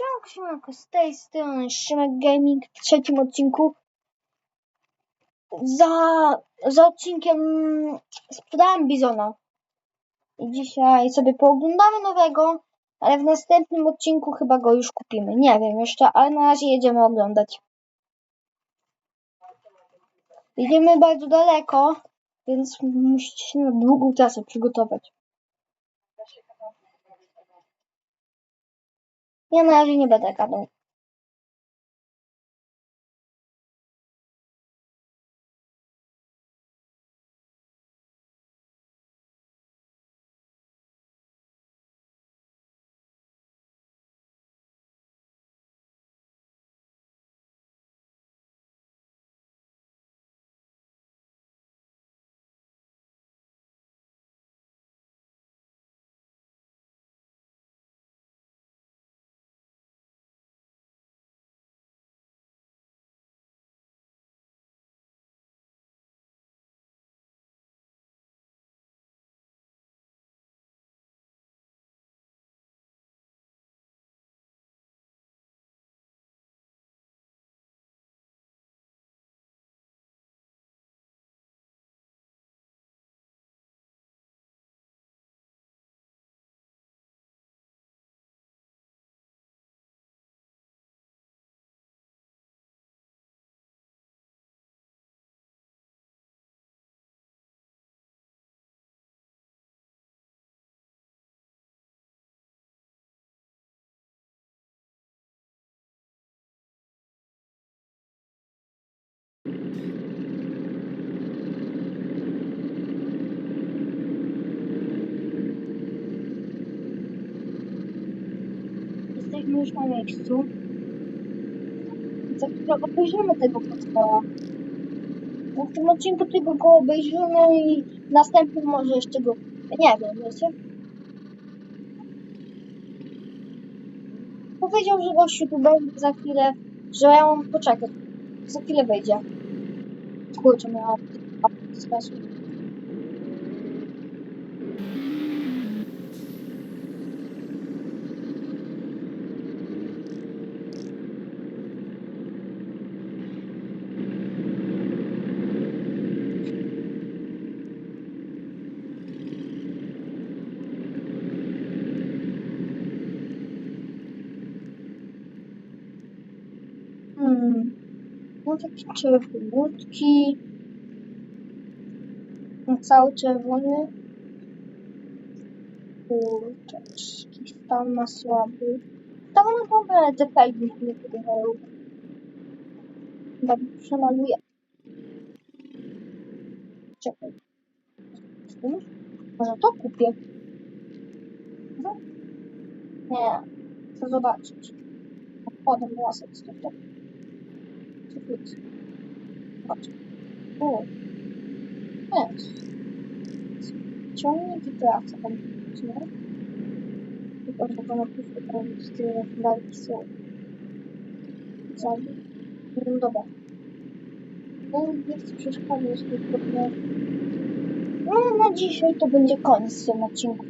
Czołg siemanko, z tej strony Szymek Gaming w trzecim odcinku. Za, za odcinkiem sprzedałem Bizona. I dzisiaj sobie pooglądamy nowego, ale w następnym odcinku chyba go już kupimy. Nie wiem jeszcze, ale na razie jedziemy oglądać. Jedziemy bardzo daleko, więc musicie się na długą trasę przygotować. Ja na razie nie będę gadał. Jesteśmy już na miejscu. Za chwilę obejrzymy tego potwora. No w tym odcinku tylko go obejrzymy i w następnym może jeszcze go... Nie wiem, wiecie? Powiedział, że gościu tu będzie za chwilę, że ja mam poczekać. Za chwilę wejdzie. Kurczę. Hmm. Taki czerwonutki. No cały czerwony. Kurczeczki, stan ma słaby. To na dobre fajki nie wyglądają. Chyba przemaluję. Czekaj. Może to kupię? No. Nie. Chcę zobaczyć. Potem włosek z tego. Tu jest? Patrz. O. Jest. Ciągnik i. Tam nie? Tylko, że to na tam z tyle daleki są. Zabi. No dobra. No nie chcę przeszkadzać tylko. No na dzisiaj to będzie koniec z tym odcinku.